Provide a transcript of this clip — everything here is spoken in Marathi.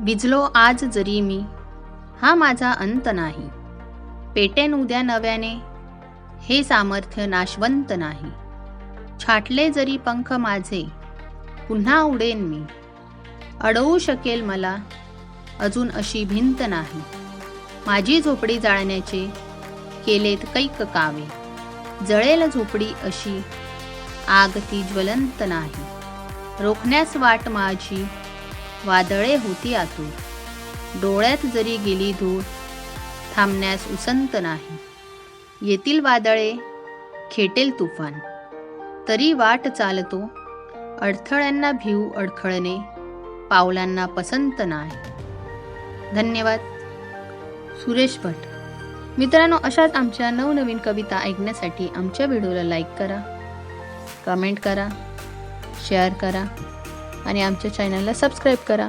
भिजलो आज जरी मी. हा माझा अंत नाही. पेटेन उद्या नव्याने. हे सामर्थ्य नाशवंत नाही. छाटले जरी पंख माझे पुन्हा उडेन मी. अडवू शकेल मला अजून अशी भिंत नाही. माझी झोपडी जाळण्याचे केलेत कैक कावे. जळेल झोपडी अशी आग ती ज्वलंत नाही. रोखण्यास वाट माझी वादळे होती आतूर डोळ्यात जरी गेली धूळ थांबण्यास उसंत नाही. येतील वादळे खेटेल तुफान. तरी वाट चालतो अडथळ्यांना भिव अडखळणे पावलांना पसंत नाही. धन्यवाद. सुरेश भट. मित्रांनो अशाच आमच्या नवनवीन कविता ऐकण्यासाठी आमच्या व्हिडिओला लाईक करा कमेंट करा शेअर करा. आणि आमच्या चॅनलला सबस्क्राईब करा.